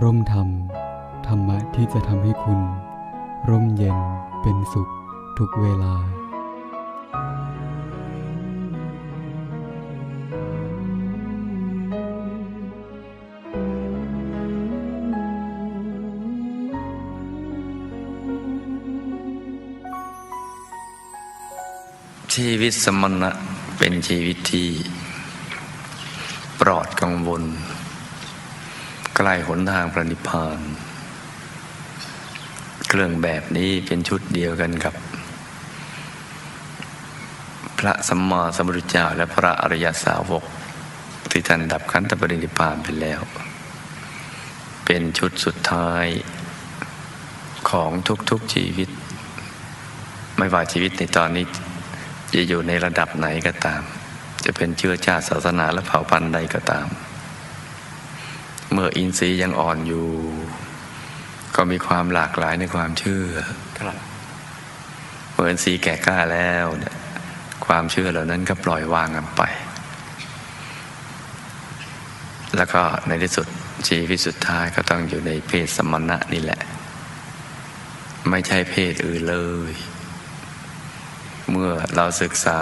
ร่มธรรม ธรรมะที่จะทำให้คุณ ร่มเย็นเป็นสุขทุกเวลา ชีวิตสมณะเป็นชีวิตที่ปลอดกังวล ใกล้หนทางประนิพพาน เครื่องแบบนี้เป็นชุดเดียวกันกับ พระสัมมาสัมพุทธเจ้าและพระอริยสาวก ที่ท่านดับขันธปรินิพพานไปแล้ว เป็นชุดสุดท้ายของทุกๆชีวิต ไม่ว่าชีวิตในตอนนี้จะอยู่ในระดับไหนก็ตาม จะเป็นเชื้อชาติศาสนาและเผ่าพันธุ์ใดก็ตาม เมื่ออินทรีย์ยังอ่อนอยู่ ก็มีความหลากหลายในความเชื่อครับเมื่ออินทรีย์แก่กล้าแล้วเนี่ยความเชื่อเหล่านั้นก็ปล่อยวางกันไป แล้วก็ในที่สุดชีวิตสุดท้ายก็ต้องอยู่ในเพศสมณะนี่แหละ ไม่ใช่เพศอื่นเลย เมื่อเราศึกษา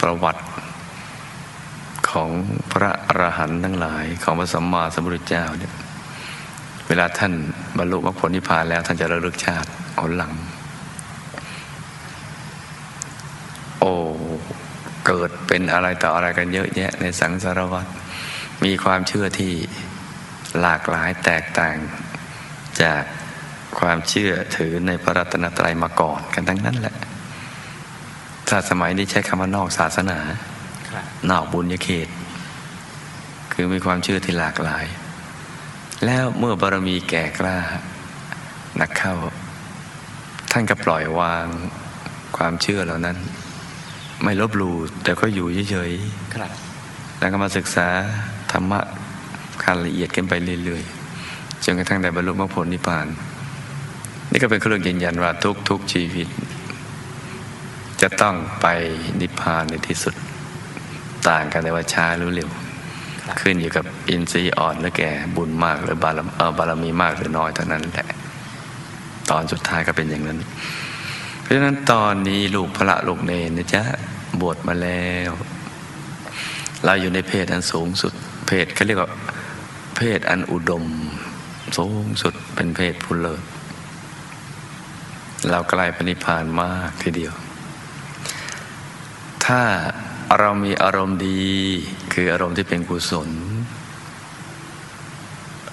ประวัติ ของพระอรหันต์ทั้งหลายของพระสัมมาสัมพุทธเจ้าเนี่ยเวลาท่านบรรลุมรรคผลนิพพานแล้วท่านจะระลึกชาติหนหลัง โอ้เกิดเป็นอะไรต่ออะไรกันเยอะแยะในสังสารวัฏมีความเชื่อที่หลากหลายแตกต่างจากความเชื่อถือในพระรัตนตรัยมาก่อนกันทั้งนั้นแหละถ้าสมัยนี้ใช้คำว่านอกศาสนา นอกบุญญาเขต คือมีความเชื่อที่หลากหลาย แล้วเมื่อบารมีแก่กล้านักเข้า ท่านก็ปล่อยวางความเชื่อเหล่านั้น ไม่ลบหลู่แต่ก็อยู่เฉยครับๆแล้วก็มาศึกษาธรรมะขั้นละเอียดกันไปเรื่อยๆจนกระทั่งได้บรรลุมรรคผลนิพพาน นี่ก็เป็นเครื่องยืนยันว่าทุกๆชีวิต จะต้องไปนิพพานในที่สุด ต่างกันแต่ว่าช้าหรือเร็วครับขึ้นอยู่กับอินทรีย์อ่อนหรือแก่บุญมากหรือบารมีเอ่อบารมีมากหรือน้อยเท่านั้นแหละ ตอนสุดท้ายก็เป็นอย่างนั้น เพราะฉะนั้นตอนนี้ลูกพระลูกเนนนะจ๊ะบวชมาแล้ว เราอยู่ในเพศอันสูงสุด เพศเขาเรียกว่าเพศอันอุดม สูงสุดเป็นเพศผู้เลิศเราใกล้พระนิพพานมากทีเดียว ถ้า เรามีอารมณ์ดี คืออารมณ์ที่เป็นกุศล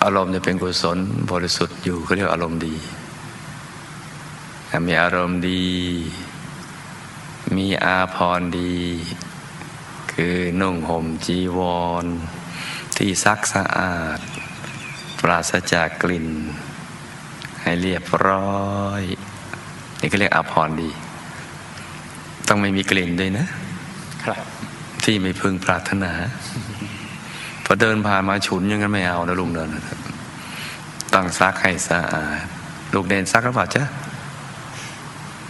อารมณ์ที่เป็นกุศลบริสุทธิ์อยู่เขาเรียกว่าอารมณ์ดีมีอารมณ์ดี มีอาภรดี คือนุ่งห่มจีวร ที่ซักสะอาด ปราศจากกลิ่น ให้เรียบร้อย นี่ก็เรียกอาภรดี ต้องไม่มีกลิ่นด้วยนะ ที่ไม่พึงปรารถนาพอเดินผ่านมาฉุนยังงั้นไม่เอานะลุงเดินตั้งซักให้สะอาดลูกเนนซักหรือเปล่าจ๊ะ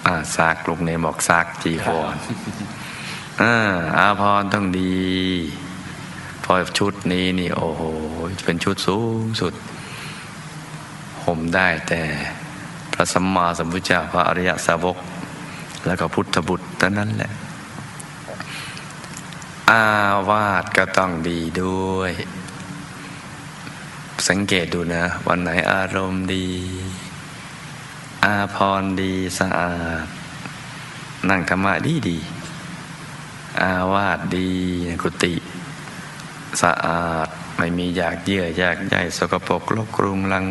อ่าซักลูกเนนบอกซักจีวรอ่าอาพรต้องดี พอชุดนี้นี่ โอ้โหเป็นชุดสูงสุดห่มได้แต่พระสัมมาสัมพุทธเจ้าพระอริยสาวก แล้วก็พุทธบุตรเท่านั้นแหละ อาวาสก็ต้องดีด้วย สังเกตดูนะ วันไหนอารมณ์ดี อาพรดีสะอาด นั่งธรรมะดีดี อาวาสดีกุฏิสะอาดไม่มีอยากเยื่ออยากใยสกปรกลกกรุงลัง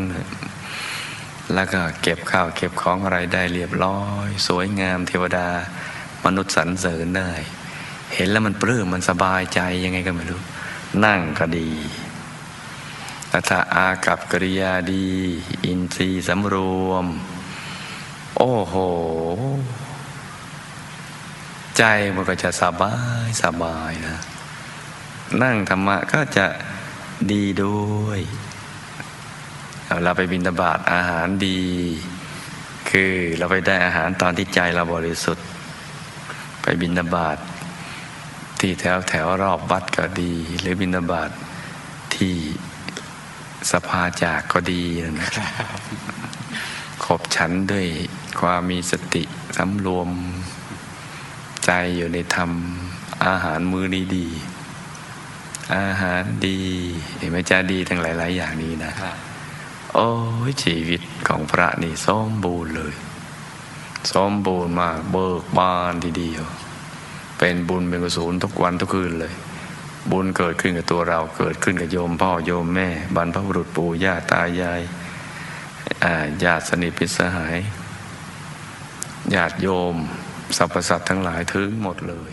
แล้วก็เก็บข้าวเก็บของอะไรได้เรียบร้อย สวยงามเทวดามนุษย์สรรเสริญได้ เห็นแล้วมันปลื้มมันสบายใจยังไงก็ไม่รู้ นั่งก็ดีแล้วถ้าอากับกริยาดี อินทรีย์สำรวม โอ้โห ใจมันก็จะสบายสบายนะ นั่งธรรมะก็จะดีด้วยเราไปบินตบาตอาหารดี คือเราไปได้อาหารตอนที่ใจเราบริสุทธิ์ ไปบินตบาต ที่แถวแถวรอบวัดก็ดี หรือบินตบาตที่สภาจากก็ดีนะครับขบฉันด้วยความมีสติสำรวมใจอยู่ในธรรมอาหารมือนี้ดี อาหารดีเห็นไหมจ้าดีทั้งหลาย ๆ อย่างนี้นะโอ้ชีวิตของพระนี่สมบูรณ์เลย สมบูรณ์มากเบิกบานทีเดียว เป็นบุญเป็นกุศลทุกวันทุกคืนเลย บุญเกิดขึ้นกับตัวเราเกิดขึ้นกับโยมพ่อโยมแม่ บรรพบุรุษปู่ย่าตายายญาติสนิทพิสหายญาติโยมสรรพสัตว์ทั้งหลายถึงหมดเลย